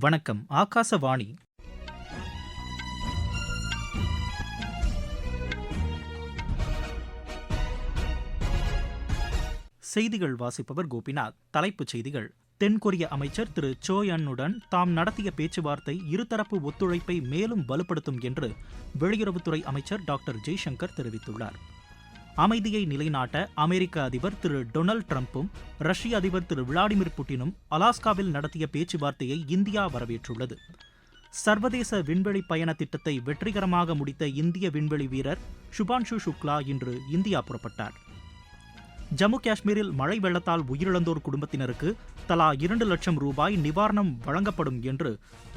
வணக்கம் ஆகாசவாணி. செய்திகள் வாசிப்பவர் கோபிநாத். தலைப்புச் செய்திகள். தென்கொரிய அமைச்சர் திரு சோ யன்னுடன் தாம் நடத்திய பேச்சுவார்த்தை இருதரப்பு ஒத்துழைப்பை மேலும் வலுப்படுத்தும் என்று வெளியுறவுத்துறை அமைச்சர் டாக்டர் ஜெய்சங்கர் தெரிவித்துள்ளார். அமைதியை நிலைநாட்ட அமெரிக்க அதிபர் திரு டொனால்ட் ட்ரம்ப்பும் ரஷ்ய அதிபர் திரு விளாடிமிர் புட்டினும் அலாஸ்காவில் நடத்திய பேச்சுவார்த்தையை இந்தியா வரவேற்றுள்ளது. சர்வதேச விண்வெளி பயண திட்டத்தை வெற்றிகரமாக முடித்த இந்திய விண்வெளி வீரர் சுபான்ஷு சுக்லா இன்று இந்தியா புறப்பட்டார். ஜம்மு காஷ்மீரில் மழை வெள்ளத்தால் உயிரிழந்தோர் குடும்பத்தினருக்கு தலா இரண்டு லட்சம் ரூபாய் நிவாரணம் வழங்கப்படும் என்று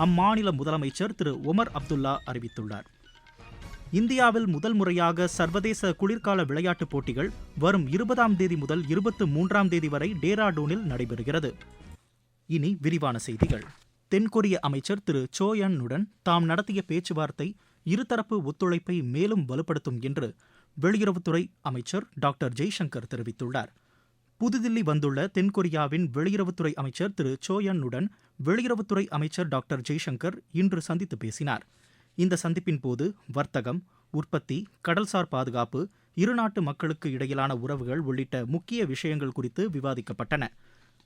அம்மாநில முதலமைச்சர் திரு ஒமர் அப்துல்லா அறிவித்துள்ளார். இந்தியாவில் முதல் முறையாக சர்வதேச குளிர்கால விளையாட்டுப் போட்டிகள் வரும் இருபதாம் தேதி முதல் இருபத்து மூன்றாம் தேதி வரை டேராடூனில் நடைபெறுகிறது. இனி விரிவான செய்திகள். தென்கொரிய அமைச்சர் திரு சோயன்னுடன் தாம் நடத்திய பேச்சுவார்த்தை இருதரப்பு ஒத்துழைப்பை மேலும் வலுப்படுத்தும் என்று வெளியுறவுத்துறை அமைச்சர் டாக்டர் ஜெய்சங்கர் தெரிவித்துள்ளார். புதுதில்லி வந்துள்ள தென்கொரியாவின் வெளியுறவுத்துறை அமைச்சர் திரு சோயன்னுடன் வெளியுறவுத்துறை அமைச்சர் டாக்டர் ஜெய்சங்கர் இன்று சந்தித்து பேசினார். இந்த சந்திப்பின் போது வர்த்தகம் உற்பத்தி கடல்சார் பாதுகாப்பு இருநாட்டு மக்களுக்கு இடையிலான உறவுகள் உள்ளிட்ட முக்கிய விஷயங்கள் குறித்து விவாதிக்கப்பட்டன.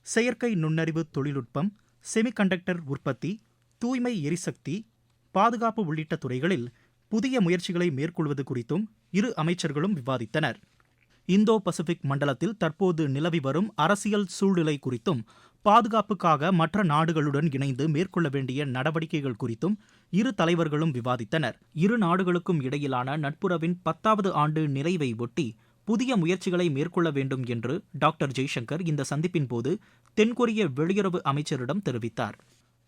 செயற்கை நுண்ணறிவு தொழில்நுட்பம் செமிகண்டக்டர் உற்பத்தி தூய்மை எரிசக்தி பாதுகாப்பு உள்ளிட்ட துறைகளில் புதிய முயற்சிகளை மேற்கொள்வது குறித்தும் இரு அமைச்சர்களும் விவாதித்தனர். இந்தோ பசிபிக் மண்டலத்தில் தற்போது நிலவி வரும் அரசியல் சூழ்நிலை குறித்தும் பாதுகாப்புக்காக மற்ற நாடுகளுடன் இணைந்து மேற்கொள்ள வேண்டிய நடவடிக்கைகள் குறித்தும் இரு தலைவர்களும் விவாதித்தனர். இரு நாடுகளுக்கும் இடையிலான நட்புறவின் பத்தாவது ஆண்டு நிறைவை ஒட்டி புதிய முயற்சிகளை மேற்கொள்ள வேண்டும் என்று டாக்டர் ஜெய்சங்கர் இந்த சந்திப்பின் போது தென்கொரிய வெளியுறவு அமைச்சரிடம் தெரிவித்தார்.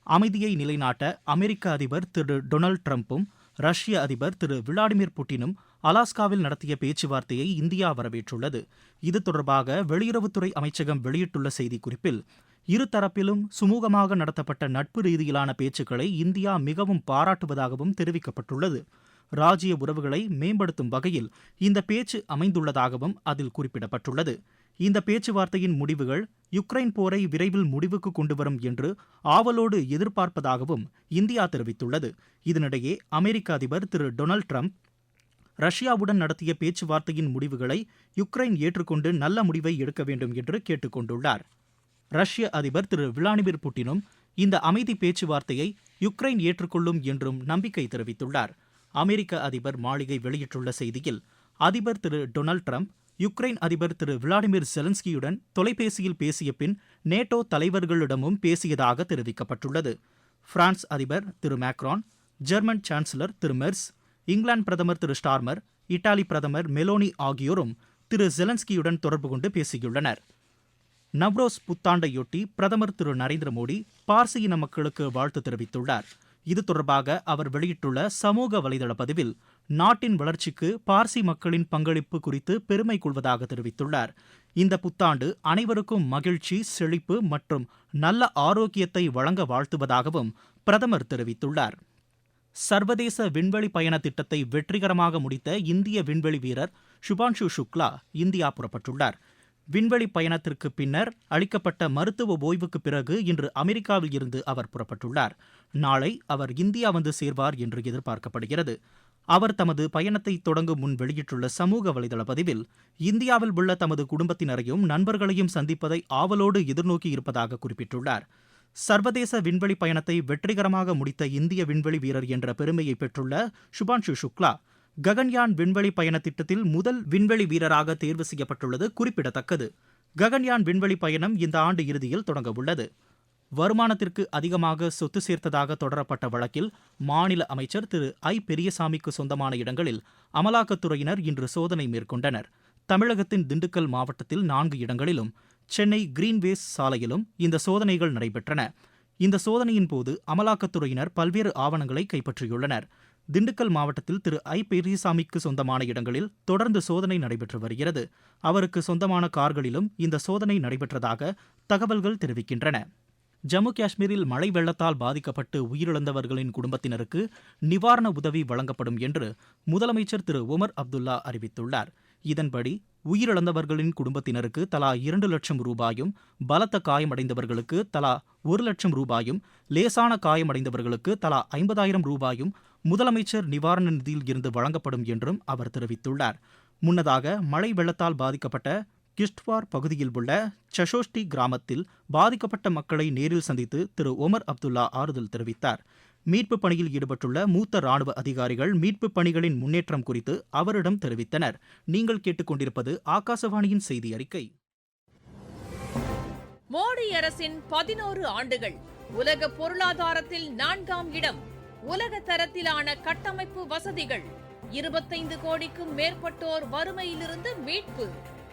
அமைதியை நிலைநாட்ட அமெரிக்க அதிபர் திரு டொனால்ட் ட்ரம்ப்பும் ரஷ்ய அதிபர் திரு விளாடிமிர் புட்டினும் அலாஸ்காவில் நடத்திய பேச்சுவார்த்தையை இந்தியா வரவேற்றுள்ளது. இது தொடர்பாக வெளியுறவுத்துறை அமைச்சகம் வெளியிட்டுள்ள செய்திக்குறிப்பில் இருதரப்பிலும் சுமூகமாக நடத்தப்பட்ட நட்பு ரீதியிலான பேச்சுக்களை இந்தியா மிகவும் பாராட்டுவதாகவும் தெரிவிக்கப்பட்டுள்ளது. ராஜ்ய உறவுகளை மேம்படுத்தும் வகையில் இந்த பேச்சு அமைந்துள்ளதாகவும் அதில் குறிப்பிடப்பட்டுள்ளது. இந்த பேச்சுவார்த்தையின் முடிவுகள் யுக்ரைன் போரை விரைவில் முடிவுக்கு கொண்டுவரும் என்று ஆவலோடு எதிர்பார்ப்பதாகவும் இந்தியா தெரிவித்துள்ளது. இதனிடையே அமெரிக்க அதிபர் திரு டொனால்ட் ட்ரம்ப் ரஷ்யாவுடன் நடத்திய பேச்சுவார்த்தையின் முடிவுகளை யுக்ரைன் ஏற்றுக்கொண்டு நல்ல முடிவை எடுக்க வேண்டும் என்று கேட்டுக்கொண்டுள்ளார். ரஷ்ய அதிபர் திரு விளாடிமிர் புட்டினும் இந்த அமைதி பேச்சுவார்த்தையை யுக்ரைன் ஏற்றுக்கொள்ளும் என்றும் நம்பிக்கை தெரிவித்துள்ளார். அமெரிக்க அதிபர் மாளிகை வெளியிட்டுள்ள செய்தியில் அதிபர் திரு டொனால்ட் ட்ரம்ப் யுக்ரைன் அதிபர் திரு விளாடிமிர் செலன்ஸ்கியுடன் தொலைபேசியில் பேசிய பின் நேட்டோ தலைவர்களிடமும் பேசியதாக தெரிவிக்கப்பட்டுள்ளது. பிரான்ஸ் அதிபர் திரு மேக்ரான் ஜெர்மன் சான்சலர் திரு மெர்ஸ் இங்கிலாந்து பிரதமர் திரு ஸ்டார்மர் இத்தாலி பிரதமர் மெலோனி ஆகியோரும் திரு ஜெலன்ஸ்கியுடன் தொடர்பு கொண்டு பேசியுள்ளனர். நவ்ரோஸ் புத்தாண்டையொட்டி பிரதமர் திரு நரேந்திர மோடி பார்சி இன மக்களுக்கு வாழ்த்து தெரிவித்துள்ளார். இது தொடர்பாக அவர் வெளியிட்டுள்ள சமூக வலைதள பதிவில் நாட்டின் வளர்ச்சிக்கு பார்சி மக்களின் பங்களிப்பு குறித்து பெருமை கொள்வதாக தெரிவித்துள்ளார். இந்த புத்தாண்டு அனைவருக்கும் மகிழ்ச்சி செழிப்பு மற்றும் நல்ல ஆரோக்கியத்தை வழங்க வாழ்த்துவதாகவும் பிரதமர் தெரிவித்துள்ளார். சர்வதேச விண்வெளி பயண திட்டத்தை வெற்றிகரமாக முடித்த இந்திய விண்வெளி வீரர் சுபான்ஷு சுக்லா இந்தியா புறப்பட்டுள்ளார். விண்வெளி பயணத்திற்கு பின்னர் அளிக்கப்பட்ட மருத்துவ ஓய்வுக்கு பிறகு இன்று அமெரிக்காவில் இருந்து அவர் புறப்பட்டுள்ளார். நாளை அவர் இந்தியா வந்து சேர்வார் என்று எதிர்பார்க்கப்படுகிறது. அவர் தமது பயணத்தை தொடங்கும் முன் வெளியிட்டுள்ள சமூக வலைதள பதிவில் இந்தியாவில் உள்ள தமது குடும்பத்தினரையும் நண்பர்களையும் சந்திப்பதை ஆவலோடு எதிர்நோக்கி இருப்பதாக குறிப்பிட்டுள்ளார். சர்வதேச விண்வெளி பயணத்தை வெற்றிகரமாக முடித்த இந்திய விண்வெளி வீரர் என்ற பெருமையை பெற்றுள்ள சுபான்ஷு சுக்லா ககன்யான் விண்வெளி பயண திட்டத்தில் முதல் விண்வெளி வீரராக தேர்வு செய்யப்பட்டுள்ளது குறிப்பிடத்தக்கது. ககன்யான் விண்வெளி பயணம் இந்த ஆண்டு இறுதியில் தொடங்கவுள்ளது வருமானத்திற்கு அதிகமாக சொத்து சேர்த்ததாக தொடரப்பட்ட வழக்கில் மாநில அமைச்சர் திரு. ஐ. பெரியசாமிக்கு சொந்தமான இடங்களில் அமலாக்கத்துறையினர் இன்று சோதனை மேற்கொண்டனர். தமிழகத்தின் திண்டுக்கல் மாவட்டத்தில் நான்கு இடங்களிலும் சென்னை கிரீன்வேஸ் சாலையிலும் இந்த சோதனைகள் நடைபெற்றன. இந்த சோதனையின் போது அமலாக்கத்துறையினர் பல்வேறு ஆவணங்களை கைப்பற்றியுள்ளனர். திண்டுக்கல் மாவட்டத்தில் திரு. ஐ. பெரியசாமிக்கு சொந்தமான இடங்களில் தொடர்ந்து சோதனை நடைபெற்று வருகிறது. அவருக்கு சொந்தமான கார்களிலும் இந்த சோதனை நடைபெற்றதாக தகவல்கள் தெரிவிக்கின்றன. ஜம்மு காஷ்மீரில் மழை வெள்ளத்தால் பாதிக்கப்பட்டு உயிரிழந்தவர்களின் குடும்பத்தினருக்கு நிவாரண உதவி வழங்கப்படும் என்று முதலமைச்சர் திரு உமர் அப்துல்லா அறிவித்துள்ளார். இதன்படி உயிரிழந்தவர்களின் குடும்பத்தினருக்கு தலா இரண்டு லட்சம் ரூபாயும் பலத்த காயமடைந்தவர்களுக்கு தலா ஒரு லட்சம் ரூபாயும் லேசான காயமடைந்தவர்களுக்கு தலா ஐம்பதாயிரம் ரூபாயும் முதலமைச்சர் நிவாரண நிதியில் இருந்து வழங்கப்படும் என்றும் அவர் தெரிவித்துள்ளார். முன்னதாக மழை வெள்ளத்தால் பாதிக்கப்பட்ட கிஷ்ட்வார் பகுதியில் உள்ள சஷோஷ்டி கிராமத்தில் பாதிக்கப்பட்ட மக்களை நேரில் சந்தித்து திரு ஒமர் அப்துல்லா ஆறுதல் தெரிவித்தார். மீட்புப் பணியில் ஈடுபட்டுள்ள மூத்த ராணுவ அதிகாரிகள் மீட்புப் பணிகளின் முன்னேற்றம் குறித்து அவரிடம் தெரிவித்தனர். நீங்கள் கேட்டுக்கொண்டிருப்பது ஆகாசவாணியின் செய்தி அறிக்கை. மோடி அரசின் பதினோரு ஆண்டுகள் உலக பொருளாதாரத்தில் நான்காம் இடம் உலக தரத்திலான கட்டமைப்பு வசதிகள் இருபத்தைந்து கோடிக்கும் மேற்பட்டோர் வறுமையிலிருந்து மீட்பு.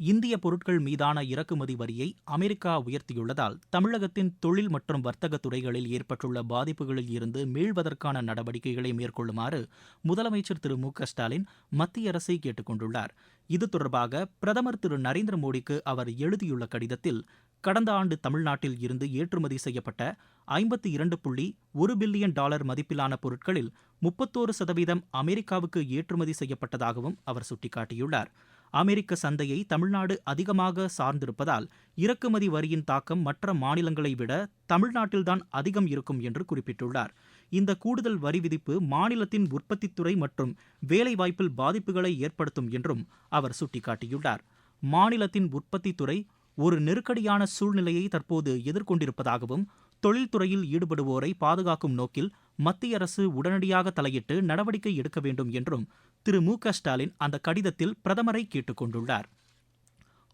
இந்திய பொருட்கள் மீதான இறக்குமதி வரியை அமெரிக்கா உயர்த்தியுள்ளதால் தமிழகத்தின் தொழில் மற்றும் வர்த்தக துறைகளில் ஏற்பட்டுள்ள பாதிப்புகளில் இருந்து மீள்வதற்கான நடவடிக்கைகளை மேற்கொள்ளுமாறு முதலமைச்சர் திரு மு க ஸ்டாலின் மத்திய அரசை கேட்டுக் கொண்டுள்ளார். இது தொடர்பாக பிரதமர் திரு நரேந்திர மோடிக்கு அவர் எழுதியுள்ள கடிதத்தில் கடந்த ஆண்டு தமிழ்நாட்டில் இருந்து ஏற்றுமதி செய்யப்பட்ட ஐம்பத்தி இரண்டு புள்ளி ஒரு பில்லியன் டாலர் மதிப்பிலான பொருட்களில் முப்பத்தோரு சதவீதம் அமெரிக்காவுக்கு ஏற்றுமதி செய்யப்பட்டதாகவும் அவர் சுட்டிக்காட்டியுள்ளார். அமெரிக்க சந்தையை தமிழ்நாடு அதிகமாக சார்ந்திருப்பதால் இறக்குமதி வரியின் தாக்கம் மற்ற மாநிலங்களை விட தமிழ்நாட்டில்தான் அதிகம் இருக்கும் என்று குறிப்பிட்டுள்ளார். இந்த கூடுதல் வரி விதிப்பு மாநிலத்தின் உற்பத்தித்துறை மற்றும் வேலைவாய்ப்பில் பாதிப்புகளை ஏற்படுத்தும் என்றும் அவர் சுட்டிக்காட்டியுள்ளார். மாநிலத்தின் உற்பத்தித்துறை ஒரு நெருக்கடியான சூழ்நிலையை தற்போது எதிர்கொண்டிருப்பதாகவும் தொழில்துறையில் ஈடுபடுவோரை பாதுகாக்கும் நோக்கில் மத்திய அரசு உடனடியாக தலையிட்டு நடவடிக்கை எடுக்க வேண்டும் என்றும் திரு மு க ஸ்டாலின் அந்த கடிதத்தில் பிரதமரை கேட்டுக் கொண்டுள்ளார்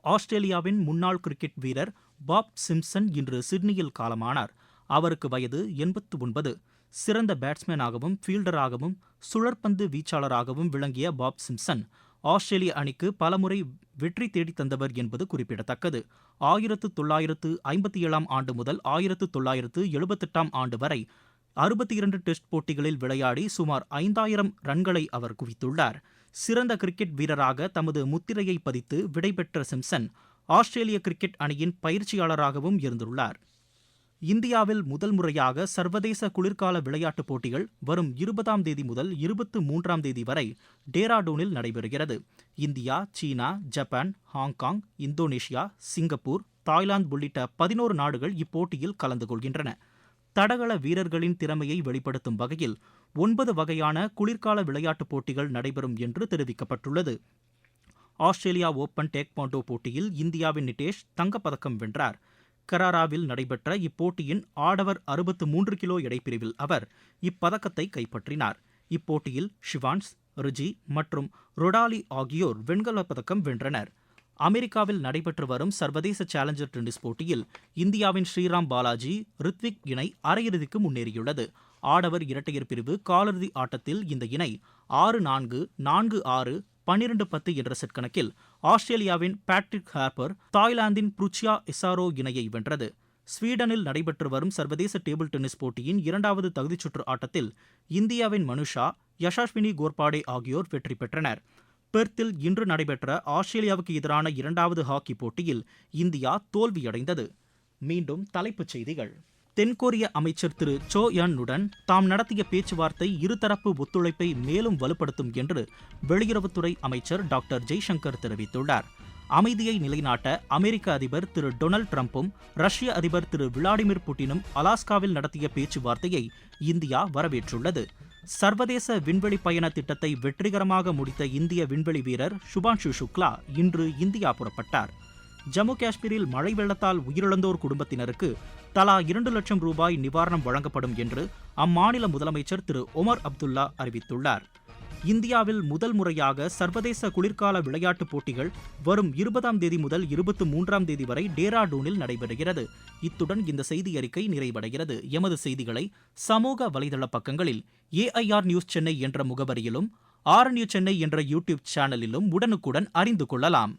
ஆஸ்திரேலியாவின் முன்னாள் கிரிக்கெட் வீரர் பாப் சிம்சன் இன்று சிட்னியில் காலமானார். அவருக்கு வயது எண்பத்து ஒன்பது சிறந்த பேட்ஸ்மேனாகவும் ஃபீல்டராகவும் சுழற்பந்து வீச்சாளராகவும் விளங்கிய பாப் சிம்சன் ஆஸ்திரேலிய அணிக்கு பலமுறை வெற்றி தேடித் தந்தவர் என்பது குறிப்பிடத்தக்கது. ஆயிரத்து தொள்ளாயிரத்து ஐம்பத்தி ஏழாம் ஆண்டு முதல் ஆயிரத்து தொள்ளாயிரத்து எழுபத்தெட்டாம் ஆண்டு வரை அறுபத்தி இரண்டு டெஸ்ட் போட்டிகளில் விளையாடி சுமார் ஐந்தாயிரம் ரன்களை அவர் குவித்துள்ளார். சிறந்த கிரிக்கெட் வீரராக தமது முத்திரையை பதித்து விடைபெற்ற சிம்சன் ஆஸ்திரேலிய கிரிக்கெட் அணியின் பயிற்சியாளராகவும் இருந்துள்ளார். இந்தியாவில் முதல் முறையாக சர்வதேச குளிர்கால விளையாட்டுப் போட்டிகள் வரும் இருபதாம் தேதி முதல் இருபத்து மூன்றாம் தேதி வரை டேராடூனில் நடைபெறுகிறது. India China Japan Hong Kong Indonesia Singapore Thailand உள்ளிட்ட பதினோரு நாடுகள் இப்போட்டியில் கலந்து கொள்கின்றன. தடகள வீரர்களின் திறமையை வெளிப்படுத்தும் வகையில் ஒன்பது வகையான குளிர்கால விளையாட்டுப் போட்டிகள் நடைபெறும் என்று தெரிவிக்கப்பட்டுள்ளது. ஆஸ்திரேலியா ஓபன் டேக்வாண்டோ போட்டியில் இந்தியாவின் நிதேஷ் தங்கப்பதக்கம் வென்றார். கராராவில் நடைபெற்ற இப்போட்டியின் ஆடவர் அறுபத்து மூன்று கிலோ எடைப்பிரிவில் அவர் இப்பதக்கத்தை கைப்பற்றினார். இப்போட்டியில் ஷிவான்ஸ் ரிஜி மற்றும் ரொடாலி ஆகியோர் வெண்கலப் பதக்கம் வென்றனர். அமெரிக்காவில் நடைபெற்று வரும் சர்வதேச சேலஞ்சர் டென்னிஸ் போட்டியில் இந்தியாவின் ஸ்ரீராம் பாலாஜி ரித்விக் இணை அரையிறுதிக்கு முன்னேறியுள்ளது. ஆடவர் இரட்டையர் பிரிவு காலிறுதி ஆட்டத்தில் இந்த இணை ஆறு நான்கு நான்கு ஆறு பன்னிரண்டு பத்து என்ற செட் கணக்கில் ஆஸ்திரேலியாவின் பேட்ரிக் ஹார்பர் தாய்லாந்தின் புருச்சியா இசாரோ இணையை வென்றது. ஸ்வீடனில் நடைபெற்று வரும் சர்வதேச டேபிள் டென்னிஸ் போட்டியின் இரண்டாவது தகுதிச்சுற்று ஆட்டத்தில் இந்தியாவின் மனுஷா யஷாஸ்வினி கோர்பாடே ஆகியோர் வெற்றி பெற்றனர். பெர்த்தில் இன்று நடைபெற்ற ஆஸ்திரேலியாவுக்கு எதிரான இரண்டாவது ஹாக்கி போட்டியில் இந்தியா தோல்வியடைந்தது. மீண்டும் தலைப்புச் செய்திகள். தென்கொரிய அமைச்சர் திரு சோ யன்னுடன் தாம் நடத்திய பேச்சுவார்த்தை இருதரப்பு ஒத்துழைப்பை மேலும் வலுப்படுத்தும் என்று வெளியுறவுத்துறை அமைச்சர் டாக்டர் ஜெய்சங்கர் தெரிவித்துள்ளார். அமைதியை நிலைநாட்ட அமெரிக்க அதிபர் திரு டொனால்ட் ட்ரம்ப்பும் ரஷ்ய அதிபர் திரு விளாடிமிர் புட்டினும் அலாஸ்காவில் நடத்திய பேச்சுவார்த்தையை இந்தியா வரவேற்றுள்ளது. சர்வதேச விண்வெளி பயண திட்டத்தை வெற்றிகரமாக முடித்த இந்திய விண்வெளி வீரர் சுபான்ஷு சுக்லா இன்று இந்தியா புறப்பட்டார். ஜம்மு காஷ்மீரில் மழை வெள்ளத்தால் உயிரிழந்தோர் குடும்பத்தினருக்கு தலா இரண்டு லட்சம் ரூபாய் நிவாரணம் வழங்கப்படும் என்று அம்மாநில முதலமைச்சர் திரு ஒமர் அப்துல்லா அறிவித்துள்ளார். இந்தியாவில் முதல் முறையாக சர்வதேச குளிர்கால விளையாட்டுப் போட்டிகள் வரும் இருபதாம் தேதி முதல் இருபத்தி மூன்றாம் தேதி வரை டேராடூனில் நடைபெறுகிறது. இத்துடன் இந்த செய்தி அறிக்கை நிறைவடைகிறது. எமது செய்திகளை சமூக வலைதள பக்கங்களில் ஏஐஆர் நியூஸ் சென்னை என்ற முகவரியிலும் ஆர் நியூஸ் சென்னை என்ற யூடியூப் சேனலிலும் உடனுக்குடன் அறிந்து கொள்ளலாம்.